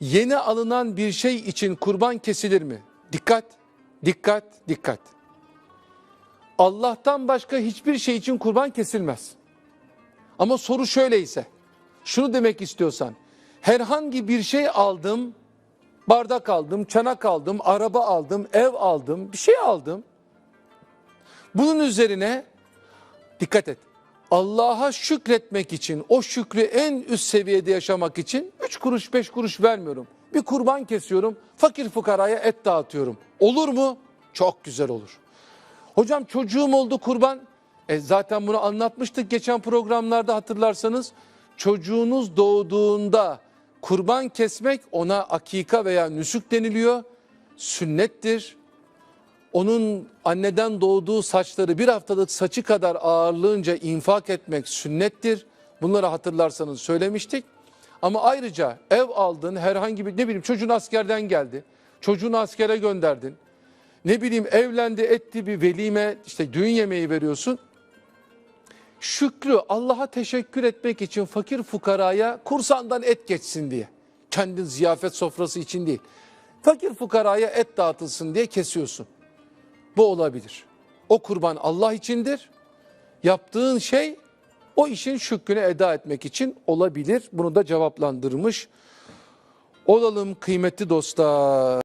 Yeni alınan bir şey için kurban kesilir mi? Dikkat, dikkat, dikkat. Allah'tan başka hiçbir şey için kurban kesilmez. Ama soru şöyleyse, şunu demek istiyorsan, herhangi bir şey aldım, bardak aldım, çanak aldım, araba aldım, ev aldım, bir şey aldım. Bunun üzerine dikkat et. Allah'a şükretmek için, o şükrü en üst seviyede yaşamak için 3 kuruş 5 kuruş vermiyorum. Bir kurban kesiyorum, fakir fukaraya et dağıtıyorum. Olur mu? Çok güzel olur. Hocam çocuğum oldu kurban. E zaten bunu anlatmıştık geçen programlarda hatırlarsanız. Çocuğunuz doğduğunda kurban kesmek ona akika veya nüsük deniliyor. Sünnettir. Onun anneden doğduğu saçları bir haftalık saçı kadar ağırlığınca infak etmek sünnettir. Bunları hatırlarsanız söylemiştik. Ama ayrıca ev aldın herhangi bir ne bileyim çocuğun askerden geldi. Çocuğunu askere gönderdin. Ne bileyim evlendi etti bir velime işte düğün yemeği veriyorsun. Şükrü Allah'a teşekkür etmek için fakir fukaraya kursandan et geçsin diye. Kendin ziyafet sofrası için değil. Fakir fukaraya et dağıtılsın diye kesiyorsun. Bu olabilir. O kurban Allah içindir. Yaptığın şey o işin şükrünü eda etmek için olabilir. Bunu da cevaplandırmış olalım kıymetli dostlar.